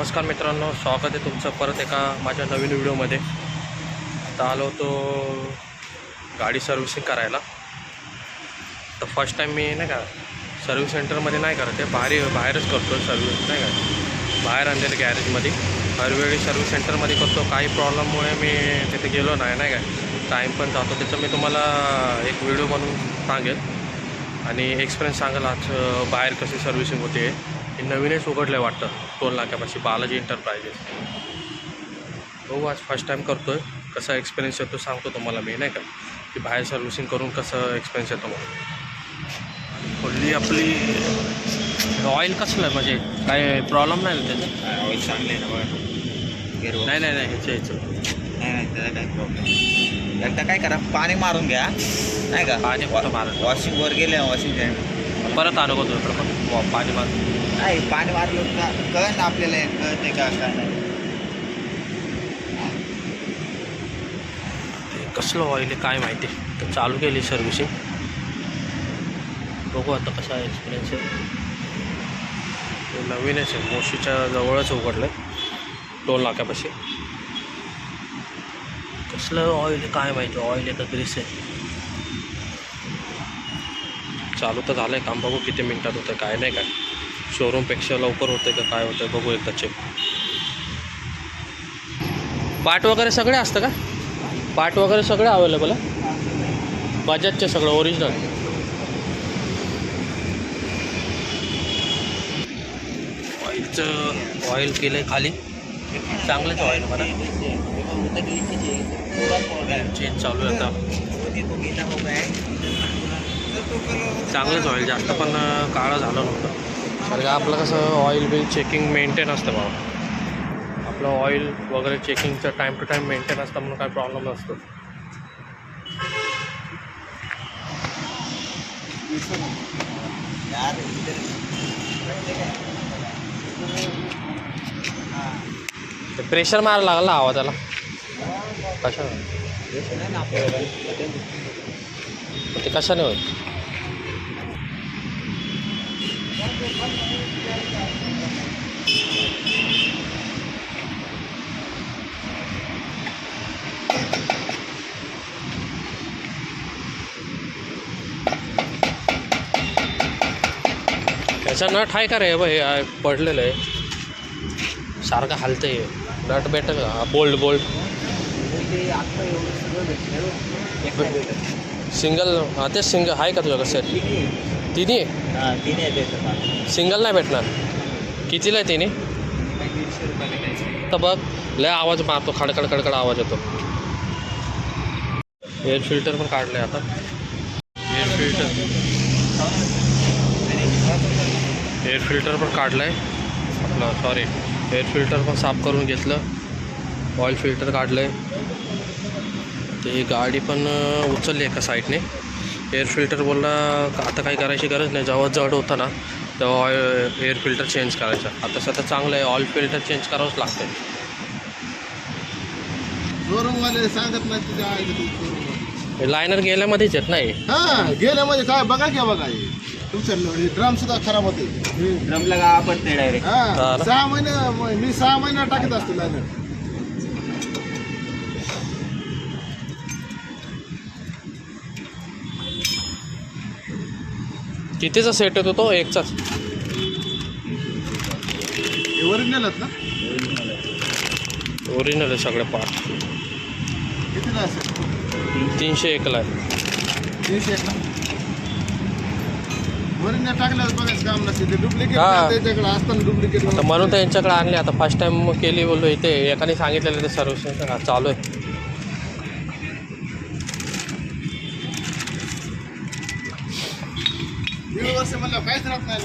नमस्कार मित्रांनो स्वागत आहे तुमचं परत एका माझ्या नवीन व्हिडिओमध्ये. आता आलो होतो गाडी सर्व्हिसिंग करायला. तर फर्स्ट टाईम मी नाही का सर्व्हिस सेंटरमध्ये नाही करत आहे बाहेर बाहेरच करतो सर्व्हिस नाही का. बाहेर आणलेलं गॅरेजमध्ये हरवेळी सर्व्हिस सेंटरमध्ये करतो काही प्रॉब्लेममुळे मी तिथे गेलो नाही नाही का. टाईम पण जातो त्याचं मी तुम्हाला एक व्हिडिओ बनवून सांगेल. आणि एक्सपिरियन्स सांगाल आज बाहेर कशी सर्व्हिसिंग होते. हे नवीनच उघडलं आहे वाटतं. टोल नाक्यापाशी बालाजी इंटरप्राइजेस हो आज फर्स्ट टाईम करतो आहे कसा एक्सपिरियन्स येतो सांगतो तुम्हाला मी नाही का? की बाहेर सर्व्हिसिंग करून कसं एक्सपिरियन्स येतो मला. खोलली आपली ऑइल कसलं आहे म्हणजे? काय प्रॉब्लेम नाही ना त्याचं? ऑइल चांगले नाही नाही नाही ह्याचं ह्याचं. नाही नाही त्याचा काही प्रॉब्लेम एकदा काय करा पाणी मारून घ्या. नाही का? पाणी? वॉशिंग वर गेले वॉशिंग परत आणू का इकडं पण? पाणी मार नाही पाणी मारलं का कळ ना आपल्याला हे कळते का काय नाही. कसलं ऑइल आहे काय माहिती. तर चालू केली सर्व्हिसिंग बघू आता कसा एक्सपिरियन्स आहे. नवीनच आहे मोशीच्या जवळच उघडलं आहे दोन लाखापाशी. कसलं ऑइल आहे काय माहिती. ऑइल आहे का ग्रीस आहे. चालू तर झालं आहे काम बघू किती मिनटात होतं काय नाही काय. शोरूमपेक्षा लवकर होतं का काय होतं? बघू एकदा चेक पार्ट वगैरे सगळे असतं का? पार्ट वगैरे सगळे अवेलेबल आहे? बजाजचे सगळं ओरिजिनल ऑइलचं ऑइल केलं आहे खाली. चांगलंच ऑइल मला चेंज चालू आहे आता. चांगलंच ऑइल जास्त पण काळं झालं नव्हतं. कारण का आपलं कसं ऑइल बिल चेकिंग मेंटेन असतं बाबा. आपलं ऑइल वगैरे चेकिंगचं टाईम टू टाईम मेंटेन असतं म्हणून काय प्रॉब्लेम नसतो. ते प्रेशर मारायला लागला हवा त्याला. कशा ते कशाने होईल? त्याचा नट आहे का रे? बघ हे आहे, पडलेलं आहे. सारखं हलतंय. हे. नट बेट बोल्ड बोल्ड सिंगल हां तेच सिंगल आहे का तुझ्याकडे सेट तिन्ही? सिंगल नाही भेटणार? कितीला आहे तिन्ही? तर बघ लय आवाज मारतो खडखड खडखड आवाज येतो. एअर फिल्टर पण काढलं आता. Air filter. एअर फिल्टर पण काढलं आहे आपलं सॉरी एअर फिल्टर पण साफ करून घेतलं. ऑइल फिल्टर काढलं आहे ते गाडी पण उचलली एका साईडने. एअर फिल्टर बोलला का आता काही करायची गरज नाही. जेव्हा जड होतं ना तेव्हा ऑइल एअर फिल्टर चेंज करायचं. आता सध्या चांगलं आहे. ऑइल फिल्टर चेंज करावंच लागतं शोरूम वाले सांगत नाही तुझ्या आईला तू शोरूम लायनर गेल्यामध्येच येत नाही. हा गेल्या म्हणजे काय बघा की बघा हे. तुमचं ड्रम सुद्धा खराब होते. ड्रमला का आपण ते डायरेक्ट हा हा ना? सहा महिने मी सहा महिना टाकत असतो लाईनर कितीचा सेट येतो तो एकचाच. ओरिजिनल आहेत ना? ओरिजिनल आहे सगळे पार्ट कितीला असेल तीनशे एकला आहे. तीनशे एक ना? ओरिजिनल टाकल्यावर बघायचं काम नसते. ते डुप्लिकेट हा. त्याच्याकडे असताना डुप्लिकेट आता म्हणून तर यांच्याकडे आणले. आता फर्स्ट टाइम केली बोललो इथे. एकाने सांगितलेलं ते सर्व्हिसिंग. चालू आहे.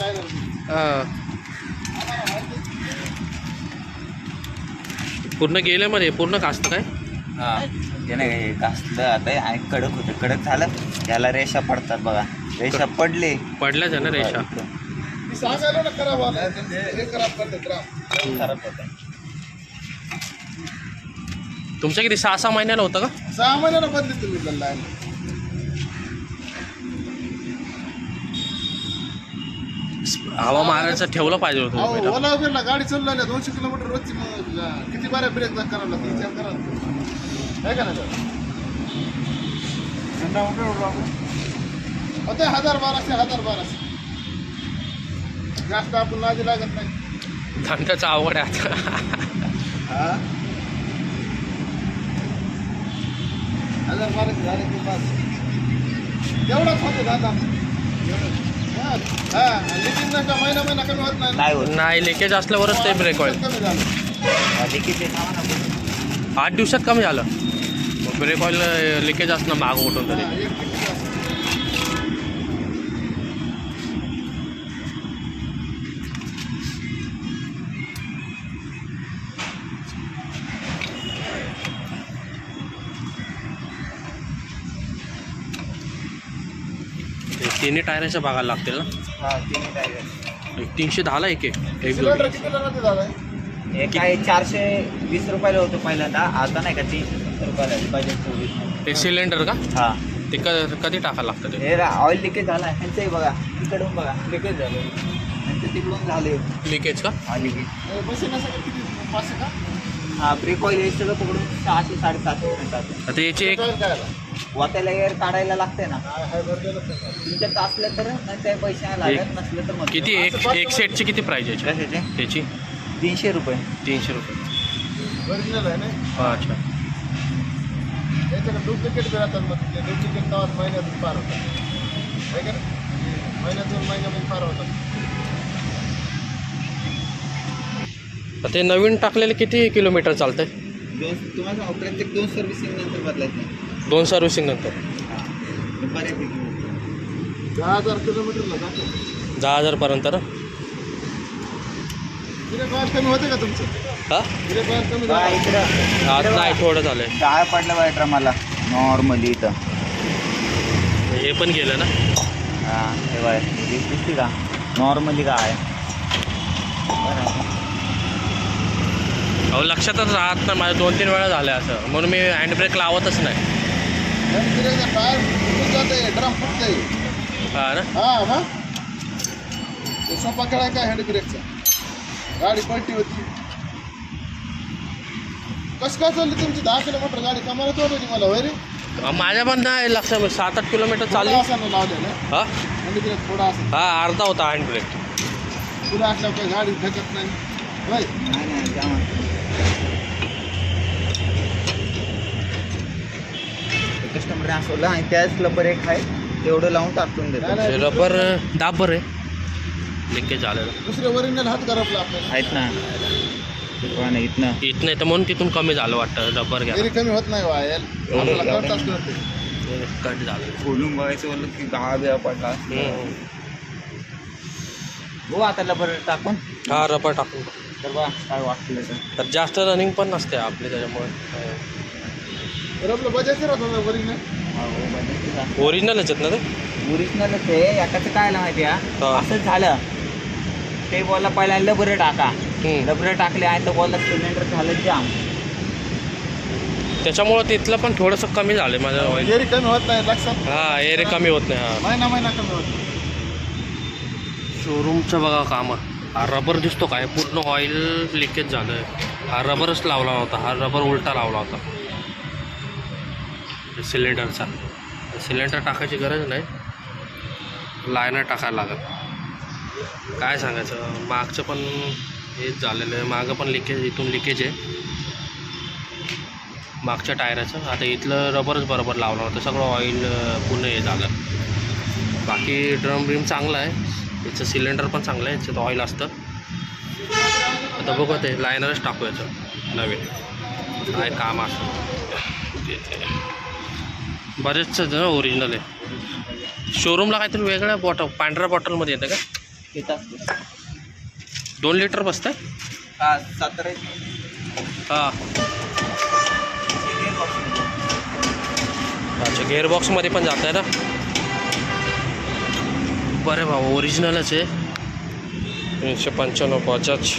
नाही लाईनर हां पूर्ण पूर्ण कास्त काय? हा ते नाही हे घासलं आता आणि कडक होतं. कडक झालं याला रेषा पडतात बघा. रेषा पडले. पडल्याच आहे ना रेषा मी सांगायला ना खराब आलं हे खराब करते ड्रम खराब होतं तुमच्या किती सहा सहा महिन्याला होतं का? सहा महिन्याला बदली तुम्ही लाईन हवा मारायचं ठेवलं पाहिजे होतं. ओला उबेरला गाडी चालू दोनशे किलोमीटर रोजची किती बाऱ्या ब्रेक करावं लागतं विचार करा. ना. आहे का नाही होते हजार बाराशे हजार बाराशे. जास्त आपण नादी लागत नाही. धंद्याचं अवघड आहे आता. हा? हजार बाराशे झाले की बस. तेवढाच होते दादा. लिटिंग नाही होत. नाही लिकेज असल्यावरच ते ब्रेक लिकेज आठ दिवसात कमी झालं. ब्रेक ऑइल लिकेज असणं माग उठून तरी. तिन्ही टायराच्या भागाला लागतील ना? हा तिन्ही टायर एक तीनशे दहाला एक एक एक सिलेंडर हे काय चारशे वीस रुपयाला होतं पहिल्यांदा आता नाही का तीनशे सत्तर रुपयाला आहे, चोवीस. ते सिलेंडर का? हा. ते क कधी टाकायला लागतं ते? हे ऑइल लिकेज झाला ह्यांचंही बघा तिकडून बघा लिकेज झालं. ह्यांचं तिकडून झाले लिकेज का? हा लिकेज हे बसेल असं का किती? पाचशे का? ब्रेक ऑइल हे सगळं पकडून सहाशे साडेसातशे पर्यंत आता याची एक वाटायला एअर काढायला लागते ना. तुमच्यात असलं तर नाही त्या पैसे लागत नसलं तर मग किती? एक एक सेटची किती प्राईज याची? कशाचे? त्याची? तीनशे रुपये. तीनशे रुपये. ओरिजिनल आहे ना? हा, अच्छा. याच्याकडे डुप्लिकेट बी राहतात मग ते. डुप्लिकेट नावात महिन्यातून पार होतात. आहे का नाही? महिन्यातून महिन्यामध्ये पार होतात. तर ते नवीन टाकलेले किती किलोमीटर चालतंय? दोन तुम्हाला सांगू, प्रत्येक दोन सर्व्हिसिंग नंतर बदलायचं नाही. दोन सर्व्हिसिंग नंतर. बऱ्यापैकी दहा हजार किलोमीटरला जातो. दहा हजारपर्यंत कमी होते का तुमचं? हा? झालं. आज नाही थोडं झालंय. काय पडलं बाय मला नॉर्मली इथं. हे पण गेलं ना? हा हे बाय दिसते का? नॉर्मली काय? बरं. अहो लक्षातच राहत नाही. माझ्या दोन तीन वेळा झाल्या असं. म्हणून मी हँडब्रेक लावतच नाही. गिरेचा टायर फुटून जाते ड्रम फुटते हा ना? हा मग? ते सोपा खेळा काय हँड ब्रेकचा गाडी पलटी होती. कसं काय चालली तुमची? दहा किलोमीटर गाडी कमाला तोडली मला वैरी अहो, माझ्या पण नाही लक्षात सात आठ किलोमीटर चालली. असा लावलेलं हा? हँड ब्रेक थोडा असं. हा अर्धा होता हँडब्रेक तुला असल्यावर काही गाडी ढकत नाही. कस्टमर असवलं आणि त्याच लबर एक आहे. तेवढं लावून टाकून देतो. रबर दाबर आहे. लिकेज झालेलं दुसरे ओरिजिनल हात आपल्याला. आहेत ना. नाही इथनं. इथं नाही तर म्हणून तिथून कमी झालं वाटतं रबर घ्या. तरी कमी होत नाही कट झालं. खोलून बघायचं बोललं की गाळा बिळा पडला. हो आता लबर टाकून. हा रबर टाकून. तर बा काय वाटलं तर तर जास्त रनिंग पण नसते आपली त्याच्यामुळे. तर आपलं बजायचं राहतं ओरिजिनल ओरिजिनलच आहेत ना ते? ओरिजिनलच आहे एकाचं काय माहिती आहे हा. असंच झालं. ते बोलला पहिला लबर टाका. हम्म. लबर टाकले आहे तर बोलला सिलेंडर झालं जाम त्याच्यामुळं तिथलं पण थोडंसं कमी झालं माझं ऑइल एरी कमी होत नाही लक्षात. हा एरे कमी होत नाही हा. महिना महिना कमी होत नाही. शोरूमचं बघा काम. हा रबर दिसतो काय? पूर्ण ऑइल लिकेज झालं आहे हा रबरच लावला होता हा रबर उलटा लावला होता. सिलेंडरचा सिलेंडर टाकायची गरज नाही. लायनर टाकायला लागत काय सांगायचं? मागचं पण हेच झालेलं आहे. मागं पण लिकेज इथून लिकेज आहे. मागच्या टायराचं. आता इथलं रबरच बरोबर लावलं होतं सगळं ऑइल पूर्ण हे झालं. बाकी ड्रम ब्रिम चांगला आहे. याचं सिलेंडर पण चांगलं आहे याच्यात ऑइल असतं. आता बघू ते लायनरच टाकू याचं नवीन. काय काम असतं. बरेचच ना ओरिजिनल आहे. शोरूमला काहीतरी वेगळ्या बॉटल पांढऱ्या बॉटलमध्ये येतं का? येत असते. दोन लिटर बसतं हा सतरा हां. अच्छा गेअरबॉक्समध्ये पण जात आहे ना? बरं भाऊ ओरिजिनलच आहे तीनशे पंच्याण्णव बजाज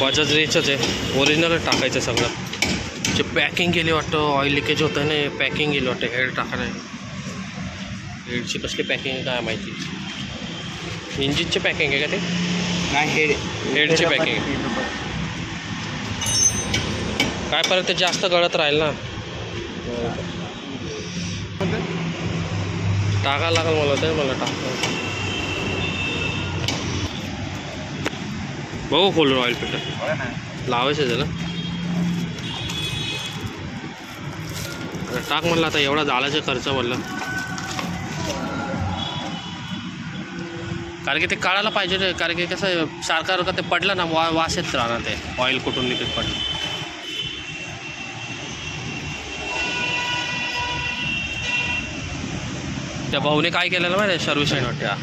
बजाज रेचच आहे ओरिजिनलच टाकायचं सगळं जे पॅकिंग केली वाटतं ऑइल लिकेज होतं ना पॅकिंग केली वाटतं हेड टाकायला हेडची कसली पॅकिंग आहे काय माहिती इंजिनची पॅकिंग आहे का ते नाही हेड हेडची packing. काय परत ते जास्त गळत राहील ना टाकायला लागेल मला ते मला टाका. बघू खोलून ऑइल फिल्टर लावायचं आहे त्याला. टाक म्हणलं आता एवढा जाळाचा खर्च म्हणलं. कारण की ते काढायला पाहिजे रे कारण की कसं आहे, सारखं ते पडलं ना वा वास येत राहणार ते. ऑइल कुठून निघत पडलं. त्या भाऊने काय केलेलं माहिती सर्विस नोट्या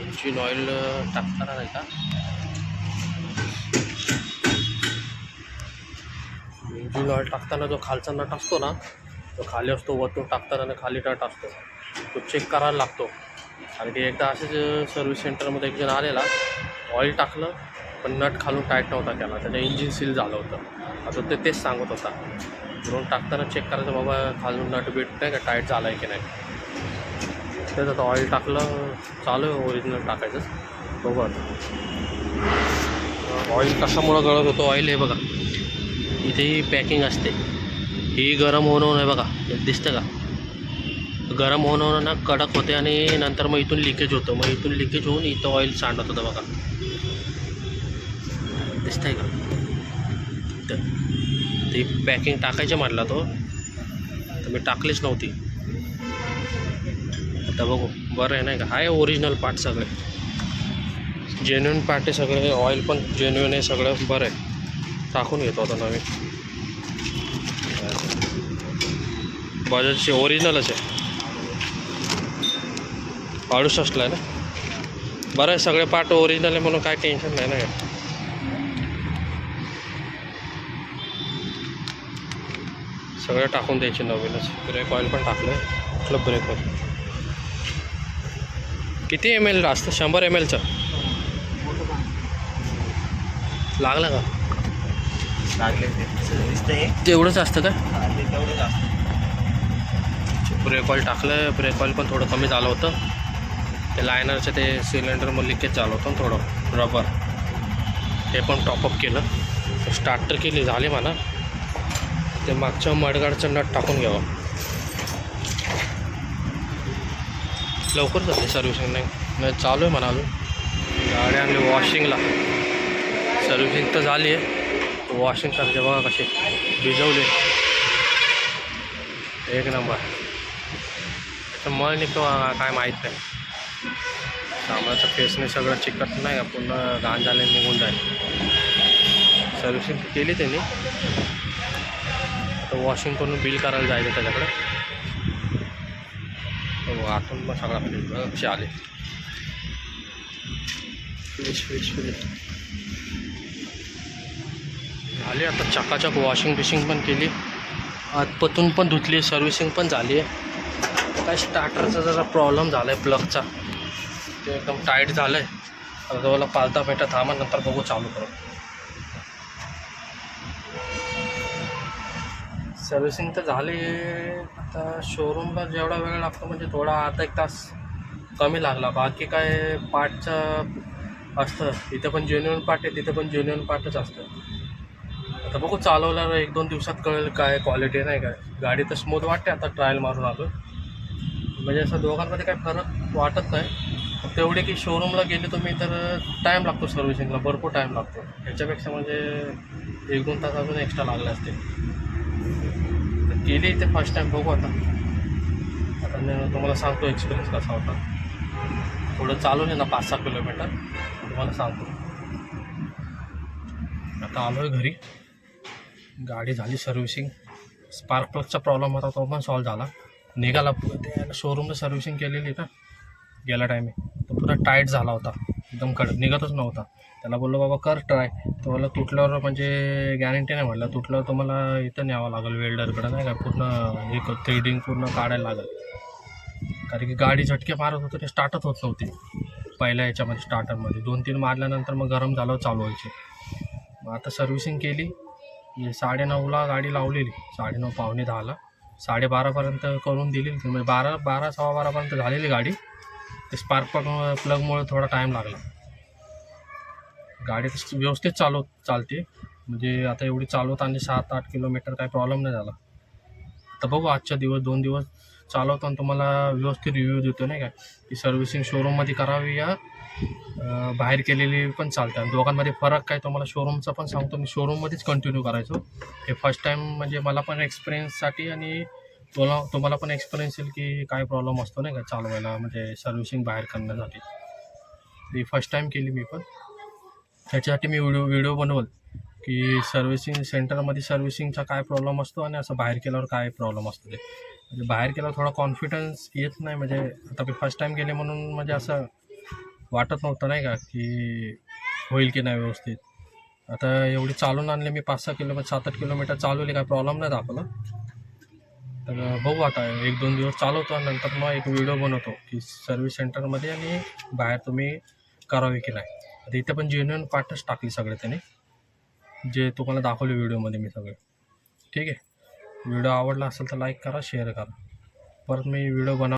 इंजिन ऑइल टाकताना नाही का? इंजिन ऑइल टाकताना जो खालचा नट असतो ना तो खाली असतो वरतून टाकताना आणि खाली नट असतो तो चेक करायला लागतो. आणि ते एकदा असेच सर्व्हिस सेंटरमध्ये एक जण आलेला ऑइल टाकलं पण नट खालून टाईट नव्हता त्याला त्याचं इंजिन सील झालं होतं. आता ते तेच सांगत होता. म्हणून टाकताना चेक करायचं बाबा खालून नट बीट नाही का? टाईट झाला आहे की नाही? तेच आता ऑइल टाकलं चालू आहे ओरिजिनल टाकायचंच. बघू आता. ऑइल कशामुळं गळत होतं? ऑइल हे बघा. इथे ही पॅकिंग असते. ही गरम होणं होणं आहे बघा. दिसतं का? गरम होणं होणं ना कडक होते आणि नंतर मग इथून लिकेज होतं. मग इथून लिकेज होऊन इथं ऑइल सांडत होतं बघा. दिसतंय का? ती पॅकिंग टाकायची म्हटला तो. तर मी टाकलीच नव्हती. आता बघू. बरं आहे नाही का? आहे ओरिजिनल पार्ट सगळे. जेन्युन पार्ट आहे सगळे. ऑइल पण जेन्युन आहे सगळं. बरं आहे. टाकून घेतो आता नवीन. बजाजचे ओरिजिनलच आहे. अडुसष्टला आहे ना? बरं आहे सगळे पार्ट ओरिजिनल आहे म्हणून काय टेन्शन नाही ना सगळं टाकून द्यायचे नवीनच. ब्रेक ऑइल पण टाकलं आहे कुठलं ब्रेक ऑइल किती एम एल असतं? शंभर एम एलचं लागलं का? लागले तेवढंच असतं का? तेवढंच असतं. ब्रेक ऑइल टाकलं. ब्रेक ऑइल पण थोडं कमी झालं होतं. ते लायनरचं ते सिलेंडर मग लिकेज झालं होतं थोडं. रबर ते पण टॉपअप केलं. स्टार्टर केली झाली म्हणा. ते मागच्या मडगाडचं नट टाकून घ्यावं. लवकर जाते सर्व्हिसिंग नाही. नाही चालू आहे म्हणालो. गाडी आणली वॉशिंगला. सर्व्हिसिंग तर झाली आहे. वॉशिंग करते बघा कसे भिजवले. एक नंबर. त्याचं मळ निघतो काय माहीत नाही. सामानाचं फेसने सगळं चिकट नाही पूर्ण घाण झाले निघून जाईल. सर्व्हिसिंग केली त्यांनी. तर वॉशिंग करून बिल करायला जायचं त्याच्याकडे. हो आतून पण सगळा फ्रीज बघा आले. फ्रीज फ्रीज फ्रीज झाली आता चकाचक वॉशिंग बिशिंग पण केली. आतपतून पण धुतली सर्व्हिसिंग पण झाली. आहे काय स्टार्टरचा जरा प्रॉब्लेम झाला आहे प्लगचा ते एकदम टाईट झालं आहे आता तुम्हाला पालता पेटा थांबा नंतर बघू चालू करू. सर्व्हिसिंग तर झाली. आता शोरूमला जेवढा वेळ लागतो म्हणजे थोडा अर्धा एक तास कमी लागला. बाकी काय पार्टचं असतं. तिथं पण जेन्युन पार्ट आहे तिथं पण ज्युनियन पार्टच असतं. आता बघू चालवल्यावर एक दोन दिवसात कळेल काय क्वालिटी नाही काय. गाडी तर स्मूथ वाटते आता ट्रायल मारून आलो म्हणजे असं दोघांमध्ये काही फरक वाटत नाही. तेवढे की शोरूमला गेले तुम्ही तर टाईम लागतो सर्व्हिसिंगला भरपूर टाईम लागतो. ह्याच्यापेक्षा म्हणजे एक दोन तास अजून एक्स्ट्रा लागले असते तर इथे फर्स्ट टाईम बघू आता. आता मी तुम्हाला सांगतो एक्सपिरियन्स कसा होता. थोडं चालू आहे ना पाच सहा किलोमीटर तुम्हाला सांगतो. आता आलो आहे घरी. गाडी झाली सर्व्हिसिंग स्पार्क प्लगचा प्रॉब्लेम होता तो पण सॉल्व झाला. निघाला पु- ते शोरूमला सर्व्हिसिंग केलेली ना गेल्या टायमिंग तो पुरा टाईट झाला होता. एकदम कडक. निघतच नव्हता. त्याला बोललो बाबा कर ट्राय तो बोलला तुटल्यावर म्हणजे गॅरंटी नाही म्हटलं. तुटल्यावर तुम्हाला इथं न्यावं लागेल वेल्डरकडं नाही का? पूर्ण हे थ्रेडिंग पूर्ण काढायला लागेल. कारण की गाडी झटके मारत होते ते स्टार्टच होत नव्हती. पहिल्या याच्यामध्ये स्टार्टरमध्ये दोन तीन मारल्यानंतर मग गरम झालं चालू व्हायचे. मग आता सर्व्हिसिंग केली. साडेनऊला गाडी लावलेली. साडेनऊ पावणे दहाला. साडेबारापर्यंत करून दिली. म्हणजे बारा बारा सव्वा बारापर्यंत झालेली गाडी. ते स्पार्क प्लग प्लगमुळे थोडा टाईम लागला. गाडी व्यवस्थित चालव चालते. म्हणजे आता एवढी चालवताना सात आठ किलोमीटर काही प्रॉब्लेम नाही झाला. तर बघू आजच्या दिवस दोन दिवस चालवताना तुम्हाला व्यवस्थित रिव्ह्यू देतो नाही काय की सर्व्हिसिंग शोरूममध्ये करावी या बाहेर केलेली पण चालते. आणि दोघांमध्ये फरक काय तुम्हाला शोरूमचा पण सांगतो. मी शोरूममध्येच कंटिन्यू करायचो. हे फर्स्ट टाईम म्हणजे मला पण एक्सपिरियन्ससाठी आणि तुला तुम्हाला पण एक्सपिरियन्स येईल की काय प्रॉब्लेम असतो नाही का? चालवायला म्हणजे सर्व्हिसिंग बाहेर करण्यासाठी. ती फर्स्ट टाईम केली मी पण. त्याच्यासाठी मी व्हिडिओ व्हिडिओ बनवल की सर्व्हिसिंग सेंटरमध्ये सर्व्हिसिंगचा काय प्रॉब्लेम असतो आणि असं बाहेर केल्यावर काय प्रॉब्लेम असतो ते. म्हणजे बाहेर केल्यावर थोडा कॉन्फिडन्स येत नाही. म्हणजे आता मी फर्स्ट टाईम गेले म्हणून म्हणजे असं वाटत नव्हतं नाही का की होईल की नाही व्यवस्थित. आता एवढी चालून आणले मी पाच सहा किलोमीटर सात आठ किलोमीटर चालवले काय प्रॉब्लेम नाही दाखवला तर बघू आता एक दोन दिवस चालवतो नंतर मग एक व्हिडिओ बनवतो की सर्व्हिस सेंटरमध्ये आणि बाहेर तुम्ही करावे की नाही. आता इथे पण जेन्युन पार्टच टाकले सगळे त्याने. जे तुम्हाला दाखवले व्हिडिओमध्ये मी सगळे. ठीक आहे? व्हिडिओ आवडला असेल तर लाईक करा शेअर करा. परत मी व्हिडिओ बनव